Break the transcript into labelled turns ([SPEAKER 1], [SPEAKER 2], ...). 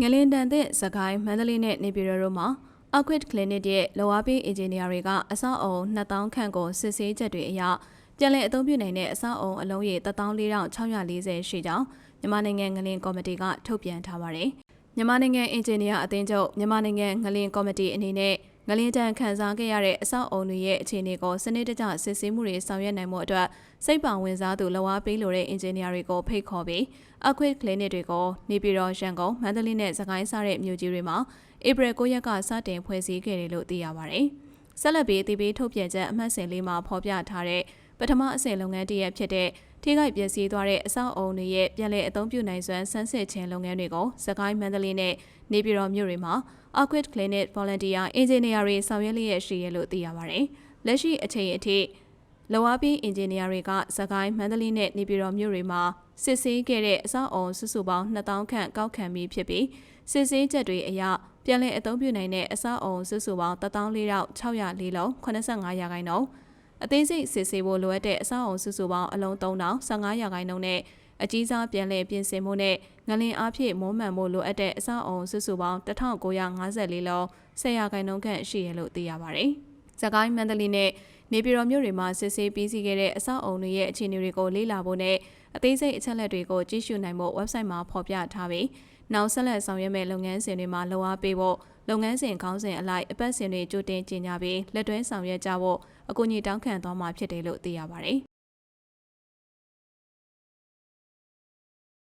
[SPEAKER 1] ငလင်တန်တဲ့စကိုင်းမန္တလေးနဲ့နေပြည်တော်တို့မှာ Aquid Clinic ရဲ့လောအားပေးအင်ဂျင်နီယာတွေကအဆောက်အုံ2000ခန့်ကိုစစ်ဆေးချက်တွေအရပြန်လည်အသုံးပြုနိုင်တဲ့အဆောက်အုံအလုံးရေ14640ရှိကြောင်းမြန်မာနိုင်ငံငလင်ကော်မတီကထုတ်ပြန်ထားပါတယ်။မြန်မာနိုင်ငံအင်ဂျင်နီယာအသင်းချုပ်မြန်မာနိုင်ငံငလင်ကော်မတီအနေနဲ့ ငလင်တန်ခန်းစားခဲ့ရတဲ့အဆောက်အုံတွေရဲ့အခြေအနေကိုစနစ်တကျစစ်ဆေးမှုတွေဆောင်ရွက်နိုင်မှုအတွက်စိတ်ပါဝင်စားသူလောအားပေးလိုတဲ့အင်ဂျင်နီယာတွေကိုဖိတ်ခေါ်ပြီး Aquid Clinic တွေကိုနေပြည်တော်ရန်ကုန်မန္တလေးနဲ့စကိုင်းစားတဲ့မြို့ကြီးတွေမှာဧပြီ9ရက်ကစတင်ဖွဲ့စည်းခဲ့တယ်လို့သိရပါတယ်။ဆက်လက်ပြီးတည်ပြီးထုတ်ပြန်ချက်အမှတ်စဉ်လေးမှာဖော်ပြထားတဲ့ပထမအဆင့်လုပ်ငန်းတစ်ရပ်ဖြစ်တဲ့ ထိခိုက်ပျက်စီးသွားတဲ့အဆောက်အုံတွေရဲ့ပြည်လဲအသုံးပြုနိုင်စွမ်းဆန်းစစ်ခြင်းလုပ်ငန်းတွေကိုစကိုင်းမန္တလေးနဲ့နေပြည်တော်မြို့တွေမှာ Aquid Clinic Volunteer Engineer တွေဆောင်ရွက်လျက်ရှိရလို့သိရပါတယ်။လက်ရှိအချိန်အထိလောအားပြီးအင်ဂျင်နီယာတွေကစကိုင်းမန္တလေးနဲ့နေပြည်တော်မြို့တွေမှာစစ်ဆေးခဲ့တဲ့အဆောက်အုံစုစုပေါင်း2000ခန့်ကောက်ခံပြီးဖြစ်ပြီးစစ်ဆေးချက်တွေအရပြန်လည်အသုံးပြုနိုင်တဲ့အဆောက်အုံစုစုပေါင်း14604လုံး85ရာခိုင်နှုန်း အသေးစိတ်စစ်ဆေးဖို့လိုအပ်တဲ့အဆောက်အုံစုစုပေါင်းအလုံး3000 15ရာခိုင်နှုန်းနဲ့အကြီးစားပြန်လည်ပြင်ဆင်မှုနဲ့ငလင်အားဖြင့်မုံမှန်မှုလိုအပ်တဲ့အဆောက်အုံစုစုပေါင်း1954လုံး10ရာခိုင်နှုန်းခန့်ရှိရလို့သိရပါတယ်။စကိုင်းမန္တလေးနဲ့ နေပြည်တော်မြို့တွေမှာစစ်ဆေးပြီးစီးခဲ့တဲ့အဆောက်အုံတွေရဲ့အခြေအနေတွေကိုလေ့လာဖို့နဲ့အသေးစိတ်အချက်အလက်တွေကိုကြည့်ရှုနိုင်ဖို့ website မှာဖော်ပြထားပြီးနောက်ဆက်လက်ဆောင်ရွက်မဲ့လုပ်ငန်းစဉ်တွေမှာလုံအားပေးဖို့လုပ်ငန်းစဉ်ခေါင်းစဉ်အလိုက်အပတ်စဉ်တွေကြိုတင်ကြေညာပြီးလက်တွဲဆောင်ရွက်ကြဖို့အကူအညီတောင်းခံသွားမှာဖြစ်တယ်လို့သိရပါတယ်